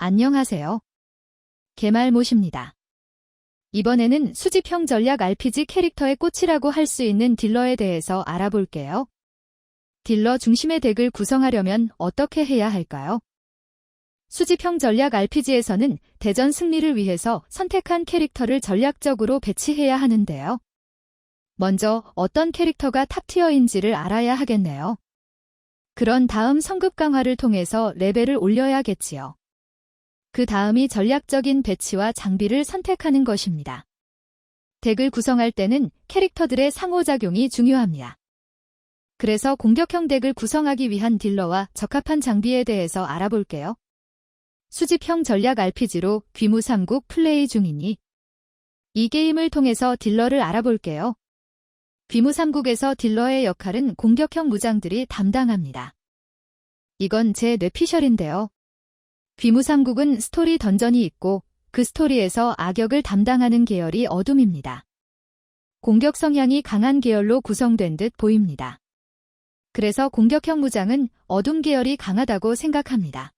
안녕하세요. 개말못입니다. 이번에는 수집형 전략 RPG 캐릭터의 꽃이라고 할 수 있는 딜러에 대해서 알아볼게요. 딜러 중심의 덱을 구성하려면 어떻게 해야 할까요? 수집형 전략 RPG에서는 대전 승리를 위해서 선택한 캐릭터를 전략적으로 배치해야 하는데요. 먼저 어떤 캐릭터가 탑티어인지를 알아야 하겠네요. 그런 다음 성급 강화를 통해서 레벨을 올려야겠지요. 그 다음이 전략적인 배치와 장비를 선택하는 것입니다. 덱을 구성할 때는 캐릭터들의 상호작용이 중요합니다. 그래서 공격형 덱을 구성하기 위한 딜러와 적합한 장비에 대해서 알아볼게요. 수집형 전략 RPG로 귀무삼국 플레이 중이니 이 게임을 통해서 딜러를 알아볼게요. 귀무삼국에서 딜러의 역할은 공격형 무장들이 담당합니다. 이건 제 뇌피셜인데요. 귀무삼국은 스토리 던전이 있고 그 스토리에서 악역을 담당하는 계열이 어둠입니다. 공격 성향이 강한 계열로 구성된 듯 보입니다. 그래서 공격형 무장은 어둠 계열이 강하다고 생각합니다.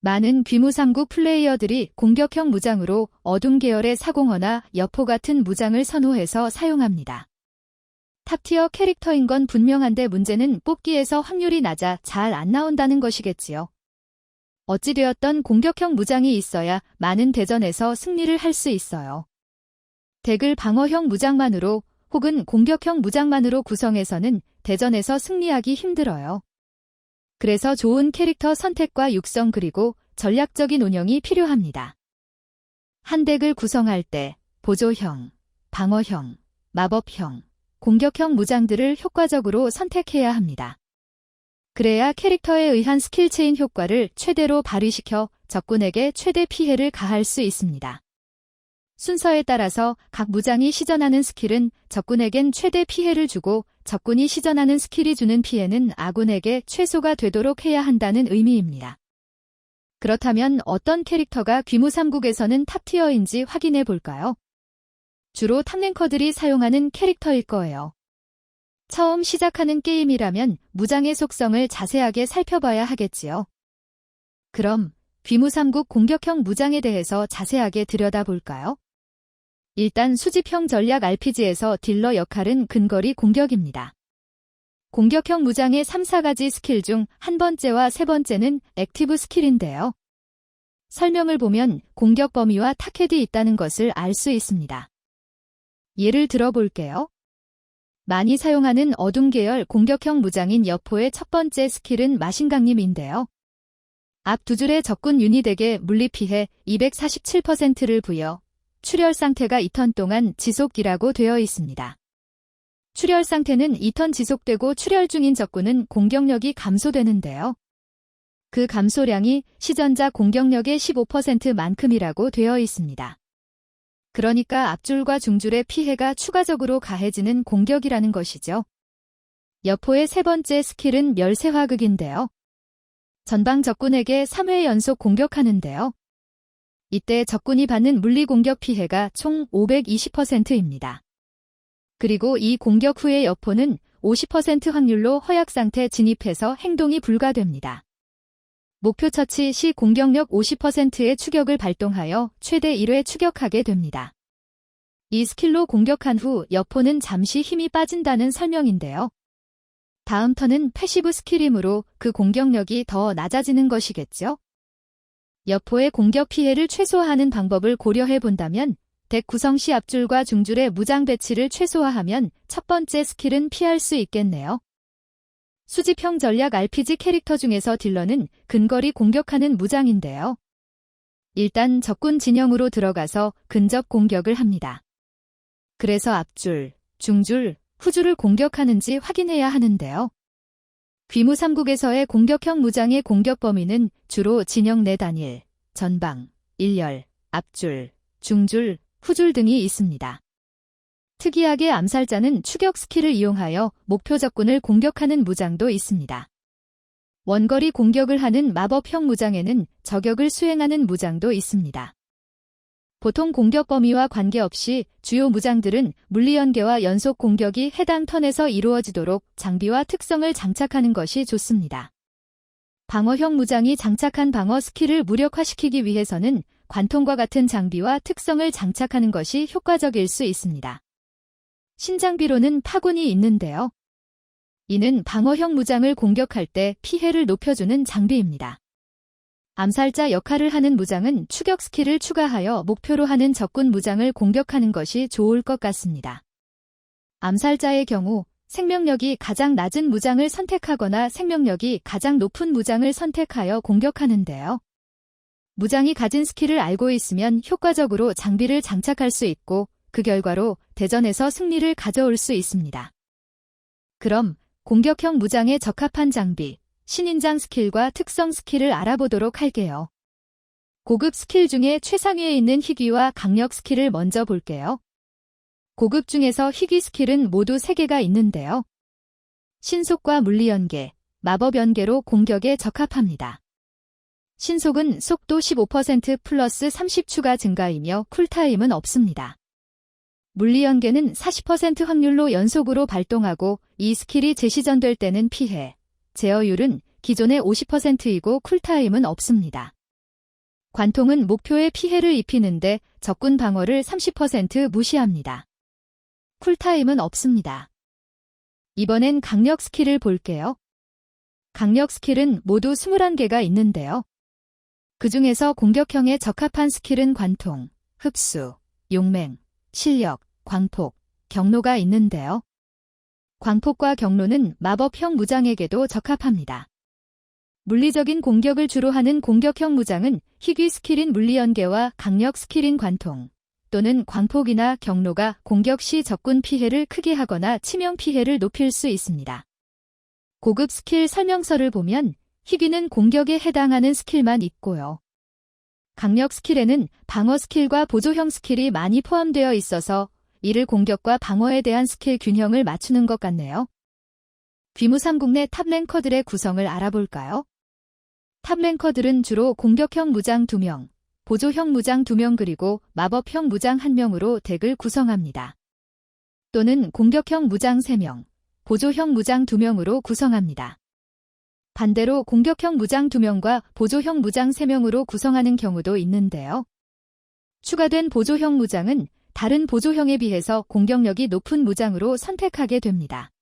많은 귀무삼국 플레이어들이 공격형 무장으로 어둠 계열의 사공허나 여포 같은 무장을 선호해서 사용합니다. 탑티어 캐릭터인 건 분명한데 문제는 뽑기에서 확률이 낮아 잘 안 나온다는 것이겠지요. 어찌되었던 공격형 무장이 있어야 많은 대전에서 승리를 할 수 있어요. 덱을 방어형 무장만으로 혹은 공격형 무장만으로 구성해서는 대전에서 승리하기 힘들어요. 그래서 좋은 캐릭터 선택과 육성 그리고 전략적인 운영이 필요합니다. 한 덱을 구성할 때 보조형, 방어형, 마법형, 공격형 무장들을 효과적으로 선택해야 합니다. 그래야 캐릭터에 의한 스킬 체인 효과를 최대로 발휘시켜 적군에게 최대 피해를 가할 수 있습니다. 순서에 따라서 각 무장이 시전하는 스킬은 적군에겐 최대 피해를 주고 적군이 시전하는 스킬이 주는 피해는 아군에게 최소가 되도록 해야 한다는 의미입니다. 그렇다면 어떤 캐릭터가 귀무삼국에서는 탑티어인지 확인해 볼까요? 주로 탑랭커들이 사용하는 캐릭터일 거예요. 처음 시작하는 게임이라면 무장의 속성을 자세하게 살펴봐야 하겠지요. 그럼 귀무삼국 공격형 무장에 대해서 자세하게 들여다볼까요? 일단 수집형 전략 RPG에서 딜러 역할은 근거리 공격입니다. 공격형 무장의 3, 4가지 스킬 중 한 번째와 세 번째는 액티브 스킬인데요. 설명을 보면 공격 범위와 타켓이 있다는 것을 알 수 있습니다. 예를 들어 볼게요. 많이 사용하는 어둠 계열 공격형 무장인 여포의 첫 번째 스킬은 마신강림인데요. 앞 두 줄의 적군 유닛에게 물리피해 247%를 부여 출혈 상태가 2턴 동안 지속이라고 되어 있습니다. 출혈 상태는 2턴 지속되고 출혈 중인 적군은 공격력이 감소되는데요. 그 감소량이 시전자 공격력의 15%만큼이라고 되어 있습니다. 그러니까 앞줄과 중줄의 피해가 추가적으로 가해지는 공격이라는 것이죠. 여포의 세 번째 스킬은 멸세화극인데요. 전방 적군에게 3회 연속 공격하는데요. 이때 적군이 받는 물리 공격 피해가 총 520%입니다. 그리고 이 공격 후의 여포는 50% 확률로 허약 상태 진입해서 행동이 불가됩니다. 목표 처치 시 공격력 50%의 추격을 발동하여 최대 1회 추격하게 됩니다. 이 스킬로 공격한 후 여포는 잠시 힘이 빠진다는 설명인데요. 다음 턴은 패시브 스킬이므로 그 공격력이 더 낮아지는 것이겠죠? 여포의 공격 피해를 최소화하는 방법을 고려해 본다면 덱 구성 시 앞줄과 중줄의 무장 배치를 최소화하면 첫 번째 스킬은 피할 수 있겠네요. 수집형 전략 RPG 캐릭터 중에서 딜러는 근거리 공격하는 무장인데요. 일단 적군 진영으로 들어가서 근접 공격을 합니다. 그래서 앞줄, 중줄, 후줄을 공격하는지 확인해야 하는데요. 귀무삼국에서의 공격형 무장의 공격 범위는 주로 진영 내 단일, 전방, 일열, 앞줄, 중줄, 후줄 등이 있습니다. 특이하게 암살자는 추격 스킬을 이용하여 목표 적군을 공격하는 무장도 있습니다. 원거리 공격을 하는 마법형 무장에는 저격을 수행하는 무장도 있습니다. 보통 공격 범위와 관계없이 주요 무장들은 물리연계와 연속 공격이 해당 턴에서 이루어지도록 장비와 특성을 장착하는 것이 좋습니다. 방어형 무장이 장착한 방어 스킬을 무력화시키기 위해서는 관통과 같은 장비와 특성을 장착하는 것이 효과적일 수 있습니다. 신장비로는 파군이 있는데요. 이는 방어형 무장을 공격할 때 피해를 높여주는 장비입니다. 암살자 역할을 하는 무장은 추격 스킬을 추가하여 목표로 하는 적군 무장을 공격하는 것이 좋을 것 같습니다. 암살자의 경우 생명력이 가장 낮은 무장을 선택하거나 생명력이 가장 높은 무장을 선택하여 공격하는데요. 무장이 가진 스킬을 알고 있으면 효과적으로 장비를 장착할 수 있고 그 결과로 대전에서 승리를 가져올 수 있습니다. 그럼 공격형 무장에 적합한 장비, 신인장 스킬과 특성 스킬을 알아보도록 할게요. 고급 스킬 중에 최상위에 있는 희귀와 강력 스킬을 먼저 볼게요. 고급 중에서 희귀 스킬은 모두 3개가 있는데요. 신속과 물리연계, 마법연계로 공격에 적합합니다. 신속은 속도 15% 플러스 30 추가 증가이며 쿨타임은 없습니다. 물리연계는 40% 확률로 연속으로 발동하고 이 스킬이 재시전될 때는 피해, 제어율은 기존의 50%이고 쿨타임은 없습니다. 관통은 목표에 피해를 입히는데 적군 방어를 30% 무시합니다. 쿨타임은 없습니다. 이번엔 강력 스킬을 볼게요. 강력 스킬은 모두 21개가 있는데요. 그 중에서 공격형에 적합한 스킬은 관통, 흡수, 용맹, 실력, 광폭, 경로가 있는데요. 광폭과 경로는 마법형 무장에게도 적합합니다. 물리적인 공격을 주로 하는 공격형 무장은 희귀 스킬인 물리연계와 강력 스킬인 관통 또는 광폭이나 경로가 공격 시 적군 피해를 크게 하거나 치명 피해를 높일 수 있습니다. 고급 스킬 설명서를 보면 희귀는 공격에 해당하는 스킬만 있고요. 강력 스킬에는 방어 스킬과 보조형 스킬이 많이 포함되어 있어서 이를 공격과 방어에 대한 스킬 균형을 맞추는 것 같네요. 귀무삼국 내 탑랭커들의 구성을 알아볼까요? 탑랭커들은 주로 공격형 무장 2명, 보조형 무장 2명 그리고 마법형 무장 1명으로 덱을 구성합니다. 또는 공격형 무장 3명, 보조형 무장 2명으로 구성합니다. 반대로 공격형 무장 2명과 보조형 무장 3명으로 구성하는 경우도 있는데요. 추가된 보조형 무장은 다른 보조형에 비해서 공격력이 높은 무장으로 선택하게 됩니다.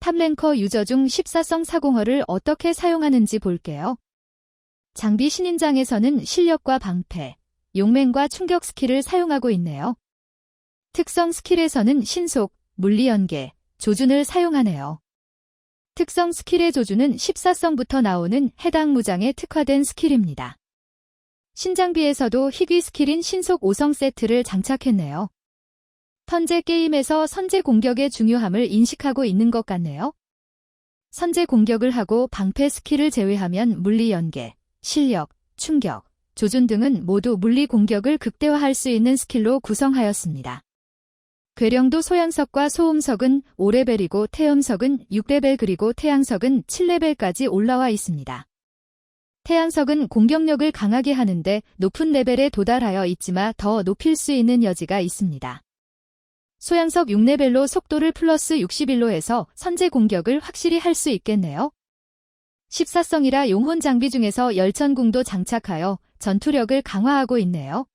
탑랭커 유저 중 14성 사공어를 어떻게 사용하는지 볼게요. 장비 신인장에서는 실력과 방패, 용맹과 충격 스킬을 사용하고 있네요. 특성 스킬에서는 신속, 물리연계, 조준을 사용하네요. 특성 스킬의 조준은 14성부터 나오는 해당 무장에 특화된 스킬입니다. 신장비에서도 희귀 스킬인 신속 5성 세트를 장착했네요. 턴제 게임에서 선제 공격의 중요함을 인식하고 있는 것 같네요. 선제 공격을 하고 방패 스킬을 제외하면 물리 연계, 실력, 충격, 조준 등은 모두 물리 공격을 극대화할 수 있는 스킬로 구성하였습니다. 괴령도 소양석과 소음석은 5레벨이고 태음석은 6레벨 그리고 태양석은 7레벨까지 올라와 있습니다. 태양석은 공격력을 강하게 하는데 높은 레벨에 도달하여 있지만 더 높일 수 있는 여지가 있습니다. 소양석 6레벨로 속도를 플러스 61로 해서 선제 공격을 확실히 할 수 있겠네요. 14성이라 용혼 장비 중에서 열천궁도 장착하여 전투력을 강화하고 있네요.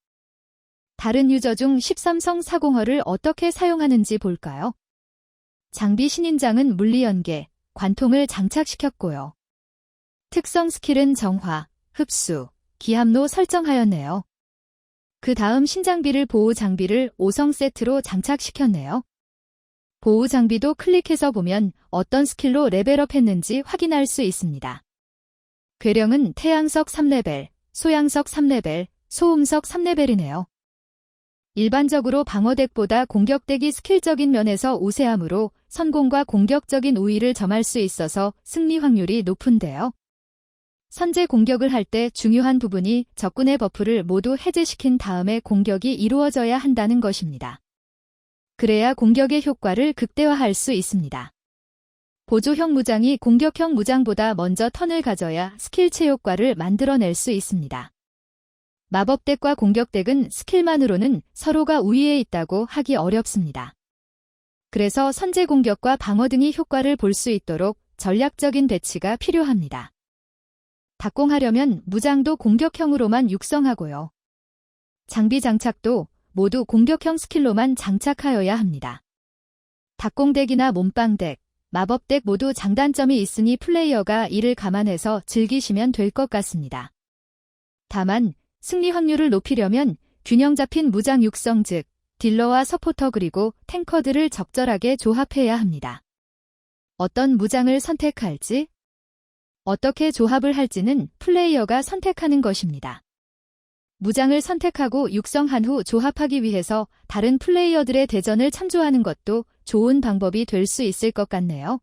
다른 유저 중 13성 사공허를 어떻게 사용하는지 볼까요? 장비 신인장은 물리연계, 관통을 장착시켰고요. 특성 스킬은 정화, 흡수, 기함로 설정하였네요. 그 다음 신장비를 보호 장비를 5성 세트로 장착시켰네요. 보호 장비도 클릭해서 보면 어떤 스킬로 레벨업 했는지 확인할 수 있습니다. 괴령은 태양석 3레벨, 소양석 3레벨, 소음석 3레벨이네요. 일반적으로 방어덱보다 공격덱이 스킬적인 면에서 우세하므로 선공과 공격적인 우위를 점할 수 있어서 승리 확률이 높은데요. 선제 공격을 할 때 중요한 부분이 적군의 버프를 모두 해제시킨 다음에 공격이 이루어져야 한다는 것입니다. 그래야 공격의 효과를 극대화할 수 있습니다. 보조형 무장이 공격형 무장보다 먼저 턴을 가져야 스킬체 효과를 만들어낼 수 있습니다. 마법덱과 공격덱은 스킬만으로는 서로가 우위에 있다고 하기 어렵습니다. 그래서 선제 공격과 방어 등이 효과를 볼 수 있도록 전략적인 배치가 필요합니다. đặc 공하려면 무장도 공격형으로만 육성하고요. 장비 장착도 모두 공격형 스킬로만 장착하여야 합니다. 닭공덱이나 몸빵덱, 마법덱 모두 장단점이 있으니 플레이어가 이를 감안해서 즐기시면 될 것 같습니다. 다만 승리 확률을 높이려면 균형 잡힌 무장 육성 즉 딜러와 서포터 그리고 탱커들을 적절하게 조합해야 합니다. 어떤 무장을 선택할지, 어떻게 조합을 할지는 플레이어가 선택하는 것입니다. 무장을 선택하고 육성한 후 조합하기 위해서 다른 플레이어들의 대전을 참조하는 것도 좋은 방법이 될 수 있을 것 같네요.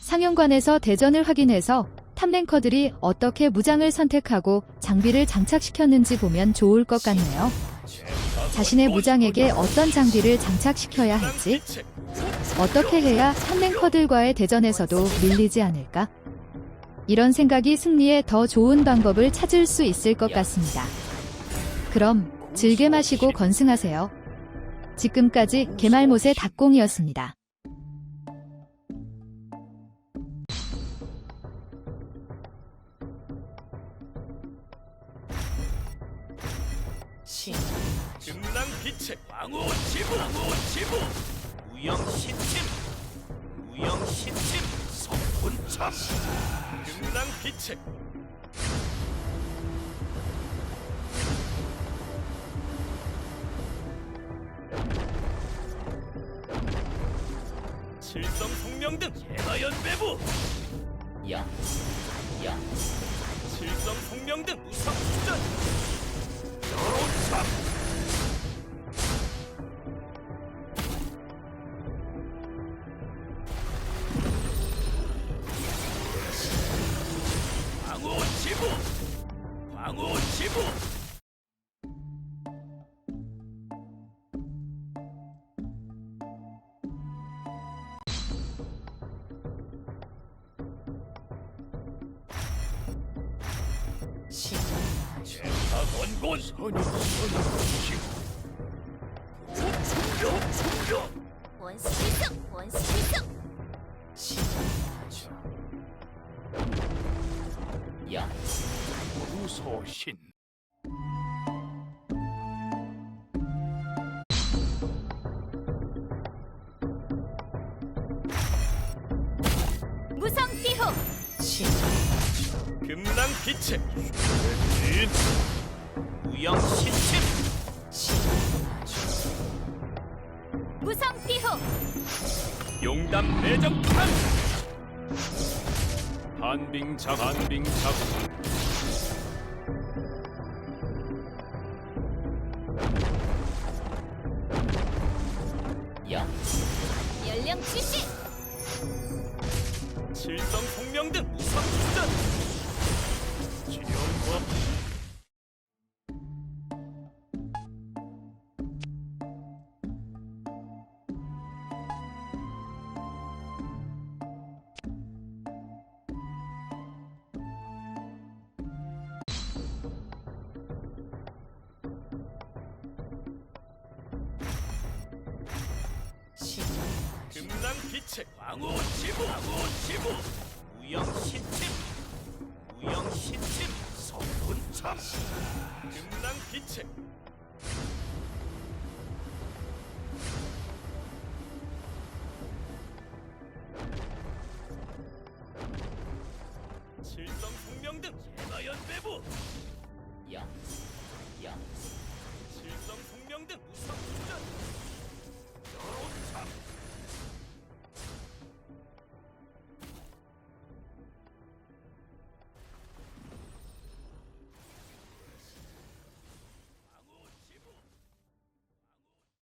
상영관에서 대전을 확인해서 탑랭커들이 어떻게 무장을 선택하고 장비를 장착시켰는지 보면 좋을 것 같네요. 자신의 무장에게 어떤 장비를 장착시켜야 할지, 어떻게 해야 탑랭커들과의 대전에서도 밀리지 않을까? 이런 생각이 승리에 더 좋은 방법을 찾을 수 있을 것 같습니다. 그럼 즐겨 마시고 건승하세요. 지금까지 개말못의 닭공이었습니다. 금랑 빛의 광호 지부 광호 지부 우영 신침 우영 신침 성분참 금랑 빛의 칠성 성명 등 제가연 배부 야, 야, 칠성 성명 등 우상 수전 여로참 광 원곤 선유 선유 충격 충격 원스 필승! 원스 필승! 야, 우소신 무성 피호! 금랑 빛의 진우 영 신침 무성 피호! 용담 매정탄 한빙작 한빙작 야, 연령 70! 칠성 성명 등 빛의 광호 지부 광호 지부 우영 신팀 우영 신팀 성분 참. 금랑 빛의 칠성 숙명등 제마연 배부. 영 영. 질성 숙명등 무성